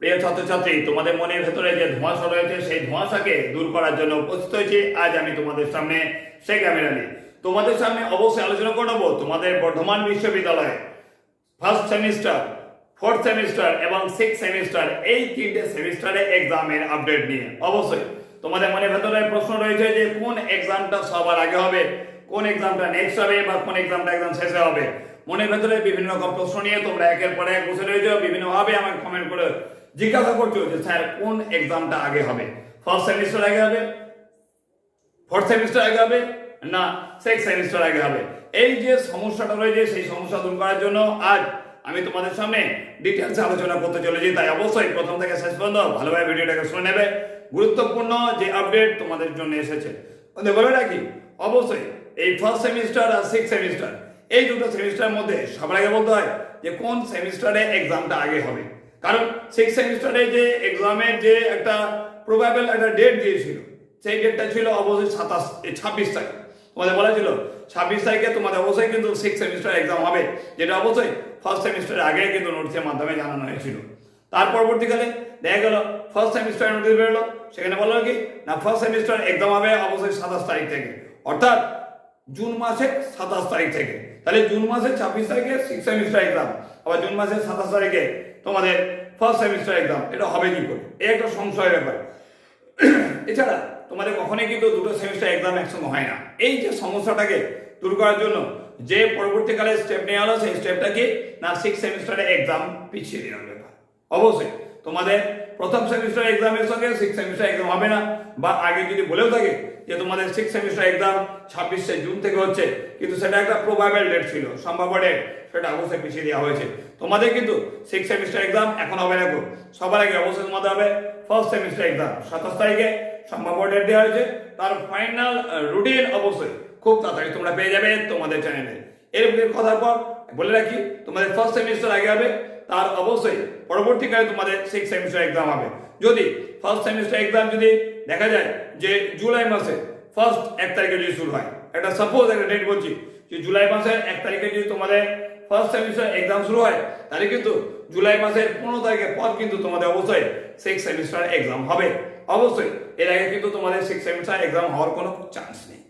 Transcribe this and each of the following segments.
প্রিয় ছাত্রছাত্রী, তোমাদের মনের ভেতরে যে ধোঁয়াশা রয়েছে, সেই ধোঁয়াশাকে দূর করার জন্য উপস্থিত হয়েছি। আজ আমি তোমাদের সামনে সে ক্যামেরা নিয়ে। তোমাদের সামনে অবশ্যই আলোচনা করব তোমাদের বর্ধমান বিশ্ববিদ্যালয়ে ফার্স্ট সেমিস্টার ফোর্থ সেমিস্টার এবং সিক্স সেমিস্টার এই তিনটে সেমিস্টারে এক্সামের আপডেট নিয়ে। অবশ্যই, তোমাদের মনে ভেতরে প্রশ্ন রয়েছে যে কোন এক্সামটা সবার আগে হবে, কোন এক্সামটা নেক্সট হবে বা কোন এক্সামটা একদম শেষে হবে? মনের ভেতরে বিভিন্ন রকম প্রশ্ন নিয়ে তোমরা একের পর এক বসে রয়েছো। বিভিন্নভাবে আমাকে কমেন্ট করে জিজ্ঞাসা করছ যে, স্যার, কোন এক্সামটা আগে হবে? ফার্স্ট সেমিস্টার আগে হবে? ফোর্থ সেমিস্টার আগে হবে? না সিক্স সেমিস্টার আগে হবে? এই যে সমস্যাটা রয়েছে, সেই সমস্যা দূর করার জন্য আজ আমি তোমাদের সামনে ডিটেলস আলোচনা করতে চলেছি। তাই অবশ্যই প্রথম থেকে শেষ পর্যন্ত ভালোভাবে ভিডিওটাকে শুনে নেবে। গুরুত্বপূর্ণ যে আপডেট তোমাদের জন্য এসেছে। বলে রাখি, অবশ্যই এই ফার্স্ট সেমিস্টার আর সিক্স সেমিস্টার এই দুটো সেমিস্টারের মধ্যে সবার আগে বলতে হয় যে, কোন সেমিস্টারে এক্সামটা আগে হবে? কারণ সিক্স সেমিস্টারে যে এক্সামের যে একটা প্রবাবেল একটা ডেট দিয়েছিল, সেই ডেটটা ছিল অবশ্যই সাতাশ ছাব্বিশ তারিখ। তোমাদের বলা ছিল, ছাব্বিশ তারিখে তোমাদের অবশ্যই কিন্তু সিক্স সেমিস্টার এক্সাম হবে, যেটা অবশ্যই ফার্স্ট সেমিস্টারের আগে কিন্তু নোটিসের মাধ্যমে জানানো হয়েছিল। তার পরবর্তীকালে দেখা গেল ফার্স্ট সেমিস্টার নোটিস বেরোলো, সেখানে বলল কি, না ফার্স্ট সেমিস্টার এক্সাম হবে অবশ্যই সাতাশ তারিখ থেকে। অর্থাৎ জুন মাসের সাতাশ তারিখ থেকে। তাহলে জুন মাসের ছাব্বিশ তারিখে সিক্স সেমিস্টার এক্সাম আবার জুন মাসের সাতাশ তারিখে তোমাদের ফার্স্ট সেমিস্টার এক্সাম এটা হবে কি করে? এই একটা সংশয়ের ব্যাপার। এছাড়া, তোমাদের কখনোই কিন্তু দুটো সেমিস্টার এক্সাম একসঙ্গে হয় না। এই যে সমস্যাটাকে দূর করার জন্য, যে পরবর্তীকালে স্টেপ নেওয়া হলো, সেই স্টেপটা কি না সিক্স সেমিস্টারে এক্সাম পিছিয়ে দেওয়ার ব্যাপার। অবশ্যই, তোমাদের প্রথম সেমিস্টার এক্সামের সঙ্গে সিক্স সেমিস্টার এক্সাম হবে না। বা আগে যদি বলেও থাকে যে তোমাদের সিক্স সেমিস্টার এক্সাম ছাব্বিশে জুন থেকে হচ্ছে, কিন্তু সেটা একটা প্রবাবেল ডেট ছিল, সম্ভাব্য ডেট সেটা অবশ্যই পিছিয়ে দেওয়া হয়েছে। তোমাদের কিন্তু সিক্স সেমিস্টার এক্সাম এখন হবে না গো। সবার আগে অবশ্যই তোমাদের হবে ফার্স্ট সেমিস্টার এক্সাম সাতাশ তারিখে সম্ভাব্য ডেট দেওয়া হয়েছে। তার ফাইনাল রুটিন অবশ্যই খুব তাড়াতাড়ি তোমরা পেয়ে যাবে তোমাদের চ্যানেলে এর কথার পর বলে রাখি, তোমাদের ফার্স্ট সেমিস্টার আগে হবে, তার অবশ্যই পরবর্তীকালে তোমাদের সিক্স সেমিস্টার এক্সাম হবে। যদি ফার্স্ট সেমিস্টার এক্সাম যদি দেখা যায় যে জুলাই মাসে ফার্স্ট এক তারিখে যদি শুরু হয়, একটা সাপোজ একটা ডেট বলছি যে জুলাই মাসের এক তারিখে যদি তোমাদের ফার্স্ট সেমিস্টার এক্সাম শুরু হয়, তাহলে কিন্তু জুলাই মাসের পনেরো তারিখের পর কিন্তু তোমাদের অবশ্যই সিক্স সেমিস্টার এক্সাম হবে। অবশ্যই, এর আগে কিন্তু তোমাদের সিক্স সেমিস্টার এক্সাম হওয়ার কোনো চান্স নেই।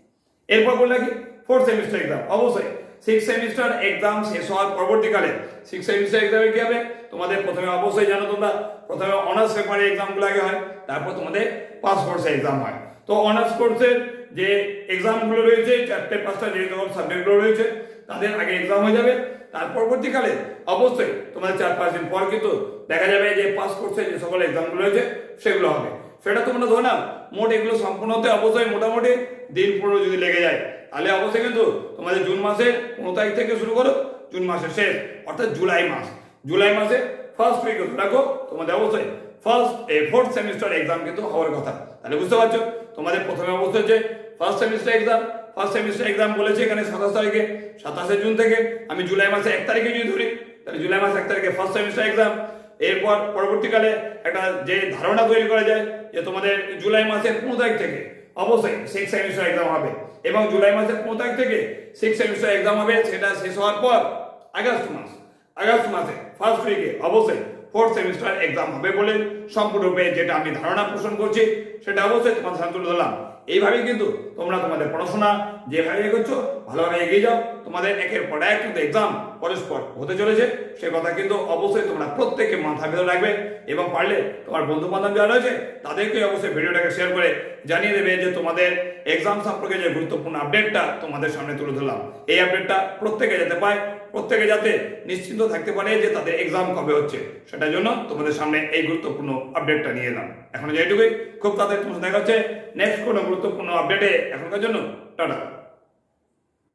এরপর বললে কি? ফোর্থ সেমিস্টার এক্সাম অবশ্যই। সিক্স সেমিস্টার এক্সাম শেষ হওয়ার পরবর্তীকালে সিক্স সেমিস্টার এক্সামে কি হবে? তোমাদের প্রথমে অবশ্যই জানো তোমরা। প্রথমে অনার্স পেপারের এক্সামগুলো আগে হয়, তারপর তোমাদের পাস কোর্সের এক্সাম হয়। তো অনার্স কোর্সের যে এক্সামগুলো রয়েছে, চারটে, পাঁচটা যে সকল সাবজেক্টগুলো রয়েছে, তাদের আগে এক্সাম হয়ে যাবে। তার পরবর্তীকালে অবশ্যই তোমাদের চার, পাঁচ দিন পর কিন্তু দেখা যাবে যে পাস কোর্সের যে সকল এক্সামগুলো রয়েছে, সেগুলো হবে। সেটা তোমরা ধরে নাও। মোট এগুলো সম্পূর্ণ হতে অবশ্যই মোটামুটি দিন পনেরো যদি লেগে যায় তাহলে অবশ্যই কিন্তু তোমাদের জুন মাসের পনেরো তারিখ থেকে শুরু করো, জুন মাসের শেষ, অর্থাৎ জুলাই মাস। জুলাই মাসে ফার্স্ট উইক রাখো, তোমাদের অবশ্যই ফার্স্ট ফোর্থ সেমিস্টার এক্সাম কিন্তু হওয়ার কথা। তাহলে বুঝতে পারছ? তোমাদের প্রথমে অবস্থা হচ্ছে first semester exam first semester exam বলেছে এখানে সাতাশ তারিখে। সাতাশে জুন থেকে আমি জুলাই মাসে এক তারিখে যদি ধরি, তাহলে জুলাই মাসে এক তারিখে ফার্স্ট সেমিস্টার এক্সাম এরপর পরবর্তীকালে একটা যে ধারণা তৈরি করা যায় যে তোমাদের জুলাই মাসের পনেরো তারিখ থেকে, অবশ্যই সিক্স সেমিস্টার এক্সাম হবে। এবং জুলাই মাসের পনেরো তারিখ থেকে সিক্স সেমিস্টার এক্সাম হবে, সেটা শেষ হওয়ার পর আগস্ট মাস আগস্ট মাসে ফার্স্ট উইকে অবশ্যই ফোর্থ সেমিস্টার এক্সাম হবে বলে সম্পূর্ণরূপে যেটা আমি ধারণা পোষণ করছি, সেটা অবশ্যই তোমাদের সামনে তুলে ধরলাম। এইভাবেই কিন্তু তোমরা তোমাদের পড়াশোনা যেভাবে এগোচ্ছ, ভালোভাবে এগিয়ে যাও। তোমাদের একের পর এক কিন্তু এক্সাম পরস্পর হতে চলেছে। সে কথা কিন্তু অবশ্যই তোমরা প্রত্যেকে মাথা ভেতর রাখবে এবং পারলে তোমার বন্ধু বান্ধব যারা রয়েছে, তাদেরকে অবশ্যই ভিডিওটাকে শেয়ার করে জানিয়ে দেবে যে তোমাদের এক্সাম সম্পর্কে যে গুরুত্বপূর্ণ আপডেটটা তোমাদের সামনে তুলে ধরলাম। এই আপডেটটা প্রত্যেকে যেতে পায়, প্রত্যেকে যাতে নিশ্চিন্ত থাকতে পারে যে তাদের এক্সাম কবে হচ্ছে। সেটার জন্য তোমাদের সামনে এই গুরুত্বপূর্ণ আপডেটটা নিয়ে এলাম। এখন যেটুকুই খুব তাড়াতাড়ি তোমার দেখা হচ্ছে। নেক্সট কোনো গুরুত্বপূর্ণ আপডেটে এখনকার জন্য। টাটা।